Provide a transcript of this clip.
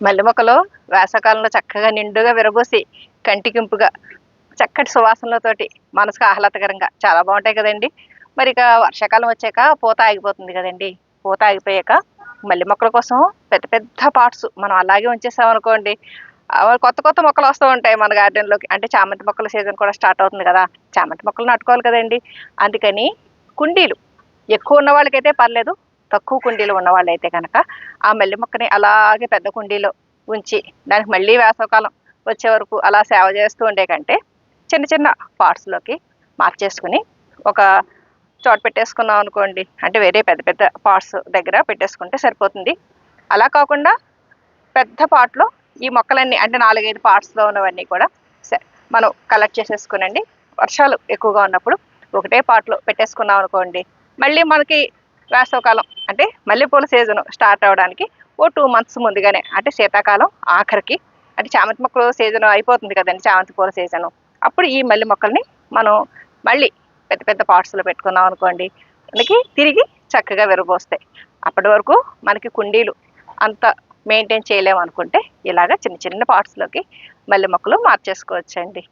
మల్లె మొక్కలు వేసవకాలంలో చక్కగా నిండుగా విరబోసి కంటికింపుగా చక్కటి సువాసనలతోటి మనసుకు ఆహ్లాదకరంగా. చాలా బాగుంటాయి కదండి. మరి ఇక వర్షాకాలం వచ్చాక పూత ఆగిపోతుంది కదండి. పూత ఆగిపోయాక మల్లె మొక్కల కోసం పెద్ద పెద్ద పార్ట్స్ మనం అలాగే ఉంచేసామనుకోండి కొత్త కొత్త మొక్కలు వస్తూ ఉంటాయి మన గార్డెన్లోకి. అంటే చామంతి మొక్కల సీజన్ కూడా స్టార్ట్ అవుతుంది కదా. చామంతి మొక్కలు నాటుకోవాలి కదండి. అందుకని కుండీలు. ఎక్కువ ఉన్న వాళ్ళకైతే పర్లేదు. తక్కువ కుండీలు ఉన్న వాళ్ళైతే కనుక ఆ మల్లె మొక్కని అలాగే పెద్ద కుండీలో ఉంచి దానికి మళ్ళీ వేసవకాలం వచ్చే వరకు అలా సేవ చేస్తూ ఉండే కంటే చిన్న చిన్న పార్ట్స్లోకి మార్చేసుకుని ఒక చోట పెట్టేసుకున్నాం అనుకోండి అంటే వేరే పెద్ద పెద్ద పార్ట్స్ దగ్గర పెట్టేసుకుంటే సరిపోతుంది. అలా కాకుండా పెద్ద పార్ట్లో ఈ మొక్కలన్నీ అంటే నాలుగైదు పార్ట్స్లో ఉన్నవన్నీ కూడా మనం కలెక్ట్ చేసేసుకునండి. వర్షాలు ఎక్కువగా ఉన్నప్పుడు ఒకటే పార్ట్లో పెట్టేసుకున్నాం అనుకోండి మళ్ళీ మనకి వేసవకాలం అంటే మల్లెపూల సీజన్ స్టార్ట్ అవడానికి ఓ టూ మంత్స్ ముందుగానే అంటే శీతాకాలం ఆఖరికి అంటే చామంతి మొక్కలు సీజన్ అయిపోతుంది కదండి చామంతి పూల సీజను. అప్పుడు ఈ మల్లె మొక్కల్ని మనం మళ్ళీ పెద్ద పెద్ద పాట్స్లో పెట్టుకున్నాం అనుకోండి. మనకి తిరిగి చక్కగా విరబోస్తాయి. అప్పటి వరకు మనకి కుండీలు అంత మెయింటైన్ చేయలేము అనుకుంటే ఇలాగ చిన్న చిన్న పార్ట్స్లోకి మల్లె మొక్కలు మార్చేసుకోవచ్చండి.